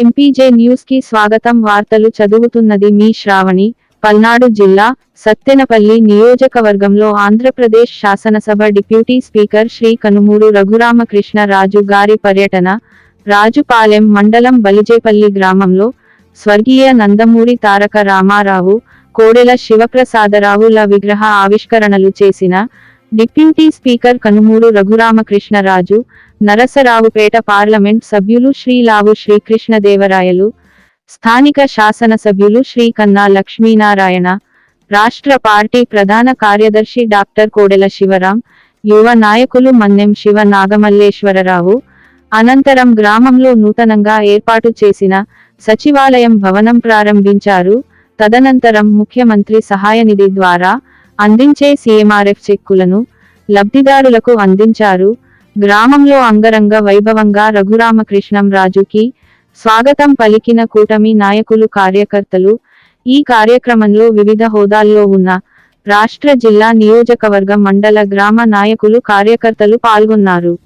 MPJ న్యూస్కి స్వాగతం. వార్తలు చదువుతున్నది మీ శ్రావణి. పల్నాడు జిల్లా సత్తెనపల్లి నియోజకవర్గంలో ఆంధ్రప్రదేశ్ శాసనసభ డిప్యూటీ స్పీకర్ శ్రీ కనుమూరు రఘురామకృష్ణ రాజు గారి పర్యటన రాజుపాలెం మండలం బలిజేపల్లి గ్రామంలో స్వర్గీయ నందమూరి తారక రామారావు కోడెల శివప్రసాదరావుల విగ్రహ ఆవిష్కరణలు చేసిన deputy speaker Kanumuru Raghuramakrishnaraju Narasaraopet parliament సభ్యులు శ్రీలావు శ్రీకృష్ణదేవరాయలు స్థానిక శాసనసభ్యులు శ్రీ కన్నా లక్ష్మీనారాయణ రాష్ట్ర పార్టీ ప్రధాన కార్యదర్శి డాక్టర్ కోడెల శివరాం యువ నాయకులు మన్నెం శివ నాగమల్లేశ్వరరావు అనంతరం గ్రామంలో నూతనంగా ఏర్పాటు చేసిన సచివాలయం భవనం ప్రారంభించారు. తదనంతరం ముఖ్యమంత్రి సహాయ నిధి ద్వారా అందించే సీఎంఆర్ఎఫ్ చెక్కులను లబ్ధిదారులకు అందించారు. గ్రామంలో అంగరంగ వైభవంగా రఘురామకృష్ణం రాజుకి స్వాగతం పలికిన కూటమి నాయకులు కార్యకర్తలు ఈ కార్యక్రమంలో వివిధ హోదాల్లో ఉన్న రాష్ట్ర జిల్లా నియోజకవర్గ మండల గ్రామ నాయకులు కార్యకర్తలు పాల్గొన్నారు.